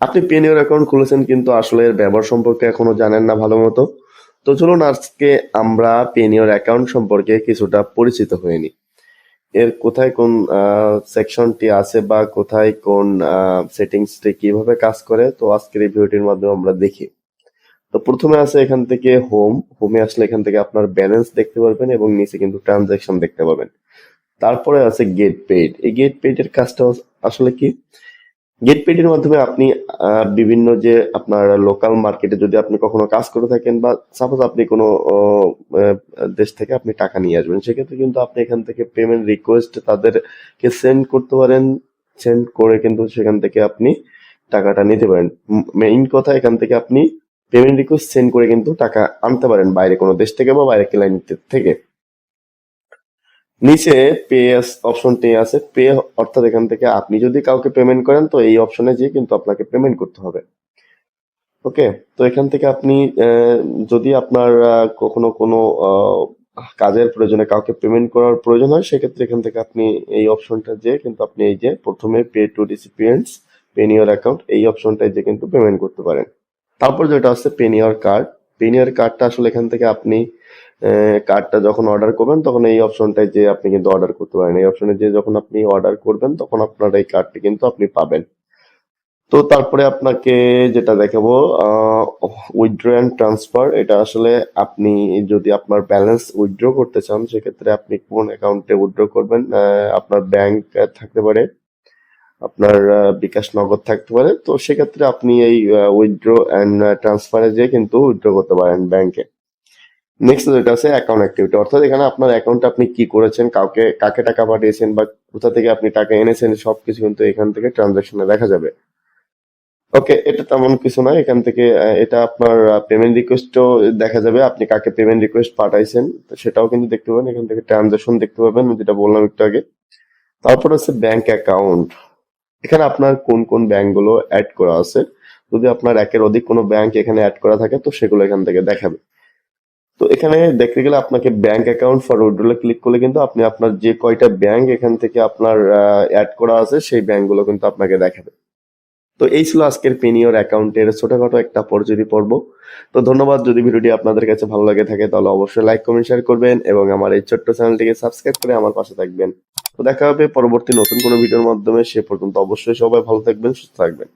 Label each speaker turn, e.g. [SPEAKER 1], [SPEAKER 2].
[SPEAKER 1] আপনি পেনিয়র অ্যাকাউন্ট খুলেছেন কিন্তু আসলে এর ব্যবহার সম্পর্কে এখনও জানেন না ভালো মতো। তো চলুন, আজকে আমরা পেনিয়র অ্যাকাউন্ট সম্পর্কে কিছুটা পরিচিত হয়ে নিই। এর কোথায় কোন সেকশনটি আছে বা কোথায় কোন সেটিংসটি কীভাবে কাজ করে, তো আজকের এই ভিডিওটির মাধ্যমে আমরা দেখি। তো প্রথমে আছে এখান থেকে হোম হোমে আসলে এখান থেকে আপনার ব্যালেন্স দেখতে পারবেন এবং নিচে কিন্তু ট্রানজাকশন দেখতে পাবেন। তারপরে আছে গেট পেইড এই গেট পেইড এর কাজটা আসলে কি? গেট পেইড মাধ্যমে আপনি বিভিন্ন যে আপনার লোকাল মার্কেটে যদি আপনি কখনো কাজ করে থাকেন বা সাপোজ আপনি কোনো দেশ থেকে আপনি টাকা নিয়ে আসবেন, সেক্ষেত্রে কিন্তু আপনি এখান থেকে পেমেন্ট রিকোয়েস্ট তাদেরকে সেন্ড করতে পারেন সেন্ড করে কিন্তু সেখান থেকে আপনি টাকাটা নিতে পারেন। মেইন কথা এখান থেকে আপনি পেমেন্ট রিকোয়েস্ট সেন্ড করে কিন্তু টাকা আনতে পারেন বাইরে কোনো দেশ থেকে বা বাইরে ক্লায়েন্ট থেকে। নিচে পে অপশনটি আছে। পে অর্থাৎ এখান থেকে আপনি যদি কাউকে পেমেন্ট করেন, তো এই অপশনে যেয়ে কিন্তু আপনাকে পেমেন্ট করতে হবে। ওকে তো এখান থেকে আপনি যদি আপনার কখনো কোনো কাজের প্রয়োজনে কাউকে পেমেন্ট করার প্রয়োজন হয়, সেক্ষেত্রে এখান থেকে আপনি এই অপশনটা যে কিন্তু আপনি এই যে প্রথমে pay to recipients Payoneer account এই অপশনটায় যে কিন্তু পেমেন্ট করতে পারেন। তারপর যেটা আছে পেন পেনিয়র কার্ড পেনিয়র কার্ডটা আসলে এখান থেকে আপনি কার্ডটা যখন অর্ডার করবেন, তখন এই অপশনটায় যে আপনি কিন্তু অর্ডার করতে পারেন। এই অপশনে যে যখন আপনি অর্ডার করবেন, তখন আপনার এই কার্ডটি কিন্তু আপনি পাবেন। তো তারপরে আপনাকে যেটা দেখাবো উইথড্র অ্যান্ড ট্রান্সফার এটা আসলে আপনি যদি আপনার ব্যালেন্স উইথড্র করতে চান, সেক্ষেত্রে আপনি কোন অ্যাকাউন্টে উইথড্র করবেন? আপনার ব্যাংক থাকতে পারে, আপনার বিকাশ নগদ থাকতে পারে। তো সেক্ষেত্রে আপনি এই উইথড্র অ্যান্ড ট্রান্সফারে যেয়ে কিন্তু উইথড্র করতে পারেন ব্যাংকে নেক্সট যেটা আছে অ্যাকাউন্ট অ্যাক্টিভিটি অর্থাৎ এখানে আপনার অ্যাকাউন্টে আপনি কি করেছেন, কাউকে, কাকে টাকা পাঠিয়েছেন বা কোথা থেকে আপনি টাকা এনেছেন, সবকিছু কিন্তু এখান থেকে ট্রানজাকশনে দেখা যাবে। ওকে এটা তেমন কিছু না এখান থেকে এটা আপনার পেমেন্ট রিকোয়েস্টও দেখা যাবে আপনি কাকে পেমেন্ট রিকোয়েস্ট পাঠাইছেন। সেটাও কিন্তু দেখতে পাবেন। এখান থেকে ট্রানজাকশন দেখতে পাবেন। যেটা বললাম একটু আগে। তারপর আছে ব্যাংক অ্যাকাউন্ট এখানে আপনার কোন কোন ব্যাংকগুলো অ্যাড করা আছে? যদি আপনার একের অধিক কোনো ব্যাংক এখানে অ্যাড করা থাকে, তো সেগুলো এখান থেকে দেখাবে। তো এখানে দেখতে গেলে আপনাকে ব্যাংক অ্যাকাউন্ট ফর উইথড্রলে ক্লিক করলে কিন্তু আপনি আপনার যে কয়টা ব্যাংক এখান থেকে আপনার অ্যাড করা আছে সেই ব্যাংকগুলো কিন্তু আপনাকে দেখাবে। তো এই ছিল আজকের পেনিয়র অ্যাকাউন্টের ছোটখাটো একটা পরিচিতি পর্ব। তো ধন্যবাদ, যদি ভিডিওটি আপনাদের কাছে ভালো লাগে থাকে তাহলে অবশ্যই লাইক কমেন্ট শেয়ার করবেন এবং আমার এই ছোট্ট চ্যানেলটিকে সাবস্ক্রাইব করে আমার পাশে থাকবেন। তো দেখা হবে পরবর্তী নতুন কোনো ভিডিওর মাধ্যমে, সে পর্যন্ত অবশ্যই সবাই ভালো থাকবেন, সুস্থ থাকবেন।